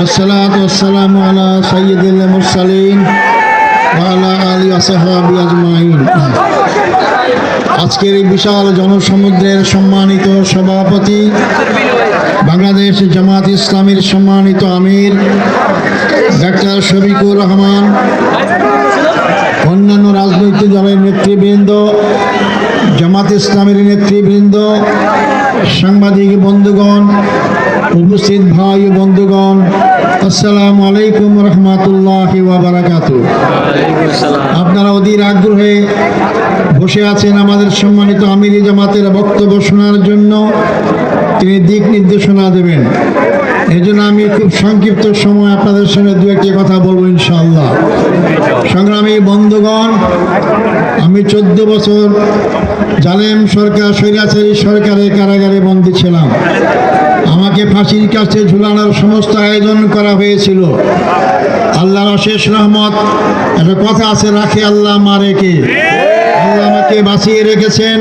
والصلاة والسلام على سيد المرسلين وعلى آله وصحبه أجمعين আজকের এই বিশাল জনসমুদ্রের সম্মানিত সভাপতি বাংলাদেশ জামাত ইসলামের সম্মানিত আমির ডাক্তার শফিকুর রহমান অন্যান্য রাজনৈতিক দলের নেতৃবৃন্দ জামাত ইসলামের নেতৃবৃন্দ সাংবাদিক বন্ধুগণ, উপস্থিত ভাই বন্ধুগণ, আসসালামু আলাইকুম রহমতুল্লাহ আপনারা অধীর আগ্রহে বসে আছেন আমাদের সম্মানিত আমিরি জামাতের বক্তব্য শোনার জন্য। তিনি দিক নির্দেশনা দেবেন। এই জন্য আমি খুব সংক্ষিপ্ত সময় আপনাদের সঙ্গে দু একটি কথা বলব ইনশাআল্লাহ। সংগ্রামী বন্ধুগণ, আমি চোদ্দ বছর জালেম সরকার স্বৈরাচারী সরকারের কারাগারে বন্দী ছিলাম। আমাকে ফাঁসির কাছে ঝুলানোর সমস্ত আয়োজন করা হয়েছিল। আল্লাহর অশেষ রহমত। একটা কথা আছে, রাখে আল্লাহ মারেকে আল্লাহ আমাকে বাঁচিয়ে রেখেছেন।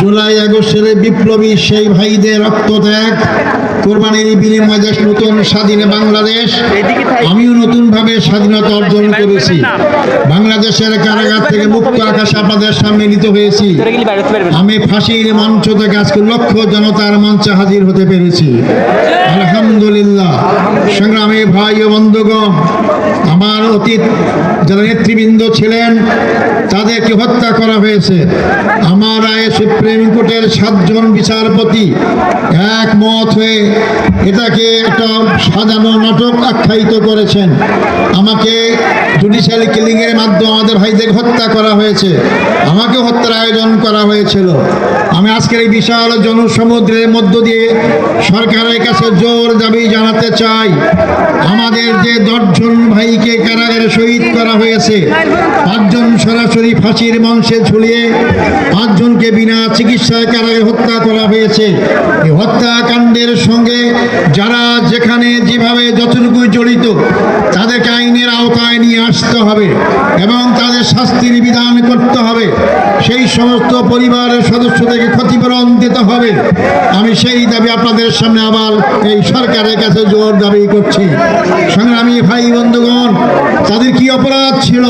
জুলাই, আগস্টের বিপ্লবী সেই ভাইদের রক্তত্যাগ কোরবানির বিনিময়ে দেশ নতুন স্বাধীন বাংলাদেশ। আমিও নতুনভাবে স্বাধীনতা অর্জন করেছি। বাংলাদেশের কারাগার থেকে মুক্ত আকাশ আপনাদের সামনে নিত হয়েছি। আমি ফাঁসির মঞ্চ থেকে আজকে লক্ষ জনতার মঞ্চে হাজির হতে পেরেছি। আলহামদুলিল্লাহ। সংগ্রামী ভাই ও বন্ধুগণ আমার অতীত যারা নেতৃবৃন্দ ছিলেন তাদেরকে হত্যা করা হয়েছে। আমার আয়ে সুপ্রিম কোর্টের সাতজন বিচারপতি একমত হয়ে এটাকে একটা সাজানো নাটক আখ্যায়িত করেছেন। আমাকে জুডিশিয়াল কিলিংয়ের মাধ্যমে আমাদের ভাইদের হত্যা করা হয়েছে। আমাকে হত্যার আয়োজন করা হয়েছিল। আমি আজকের এই বিশাল জনসমুদ্রের মধ্য দিয়ে সরকারের কাছে জোর দাবি জানাতে চাই। আমাদের যে দশজন ভাইকে কারাগারে শহীদ করা হয়েছে, পাঁচজন সরাসরি ফাঁসির মঞ্চে ঝুলিয়ে পাঁচজনকে বিনা চিকিৎসায় কারাগারে হত্যা করা হয়েছে। হত্যাকাণ্ডের সঙ্গে যারা যেখানে যেভাবে যতটুকু জড়িত, তাদেরকে আইনের আওতায় নিয়ে আসতে হবে এবং তাদের শাস্তির বিধান করতে হবে। সেই সমস্ত পরিবারের সদস্যদেরকে ক্ষতিপূরণ দিতে হবে। আমি সেই দাবি আপনাদের সামনে আবার এই সরকারের কাছে জোর দাবি করছি। সংগ্রামী ভাই বন্ধুগণ, তাদের কি অপরাধ ছিল?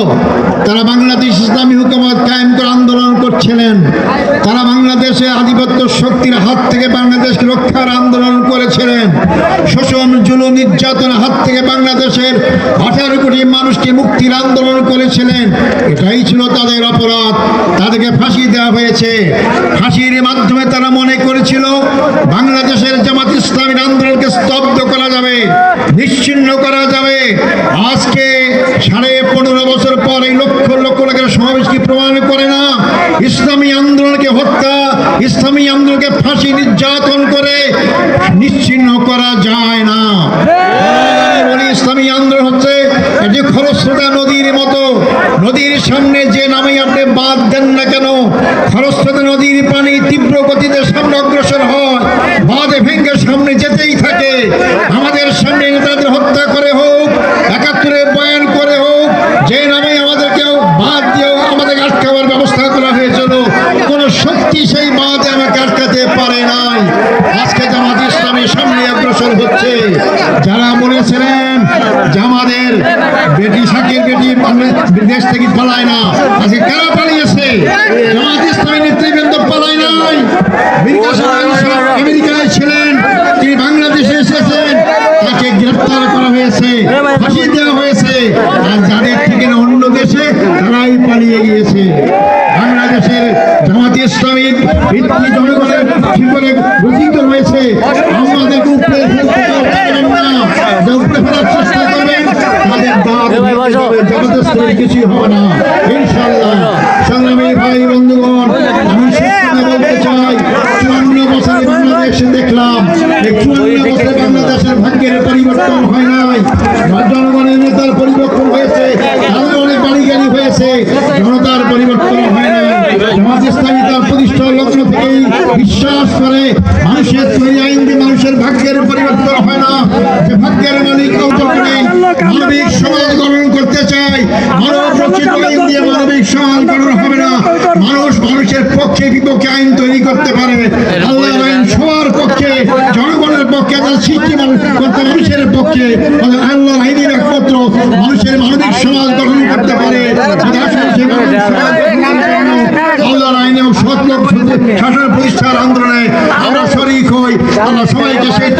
তারা বাংলাদেশ ইসলামী হুকুমত কায়েম করে আন্দোলন করছিলেন। তারা বাংলাদেশে আধিপত্য শক্তির হাত থেকে বাংলাদেশকে রক্ষার আন্দোলন করেছিলেন। শোষণ জুলুম নির্যাতনের হাত থেকে বাংলাদেশের আঠারো কোটি মানুষকে মুক্তির আন্দোলন করেছিলেন। এটাই ছিল তাদের অপরাধ। তাদেরকে ফাঁসি দেওয়া হয়েছে। ফাঁসির মাধ্যমে তারা মনে করেছিল, বাংলাদেশের জামাত ইসলামীর আন্দোলনকে স্তব্ধ করা যাবে, নিশ্চিন্ন করা যাবে। আজকে সাড়ে পনেরো বছর পর এই লক্ষ লক্ষ লোকের সমাবেশ কি প্রমাণ করে না ইসলামী আন্দোলনকে হত্যা ইসলামী আন্দোলনকে ফাঁসি নির্যাতন করে নিশ্চিন্ন করা যায় না। বলি ইসলামী আন্দোলন হচ্ছে এটি খরস্রোতা নদীর মতো। নদীর সামনে যে নামে আপনি বাদ দেন না কেন খরস্রোতা নদীর পানি তীব্র গতিতে সামনে অগ্রসর হয়। আমাদের বেটি শাকির বেটি বিদেশ থেকে পালায় না। আজকে কারা পালিয়েছে? জামাত ইসলামী নেতৃবৃন্দ পালায় নাই। আমেরিকায় ছিলেন, তিনি বাংলাদেশে এসেছেন। তাকে গ্রেফতার করা হয়েছে, ফাঁসি দেওয়া হয়েছে। আর যাদের থেকে অন্য দেশে, তারাই পালিয়ে গিয়েছে। বাংলাদেশের জামাত ইসলামীর ভিত্তি জনগণের আমাদেরকে উপরে উপরে কিছুই হবে না। ইনশাল্লাহ সংগ্রামী ভাই বন্ধুগণ আমি বলতে চাই চুয়ান্ন বছরে বাংলাদেশে দেখলাম। এই চুয়ান্ন বছরে বাংলাদেশের ভাগ্যের পরিবর্তন হয় নাই। জনগণের নেতার পরিবর্তন হয়েছে বাড়ি গাড়ি হয়েছে জনতার পরিবর্তন হয় ইসলামী তার প্রতিষ্ঠা লগ্ন থেকেই বিশ্বাস করে, মানুষের তৈরি আইন মানুষের ভাগ্যের পরিবর্তন হয় না। যে ভাগ্যের মালিক মানবিক সমাজ গঠন করতে চাই মানবিক সমাজ গঠন হবে না। মানুষ মানুষের পক্ষে বিপক্ষে আইন তৈরি করতে পারে। আল্লাহ আইন সবার পক্ষে, জনগণের পক্ষে তাদের সৃষ্টি কর্তা মানুষের পক্ষে তাদের আল্লাহর আইনের একমাত্র মানুষের মানবিক সমাজ গঠন করতে পারে। সমাজ শাসন প্রতিষ্ঠার আন্দোলনে আমরা শরিক হই। আমরা সবাইকে সেই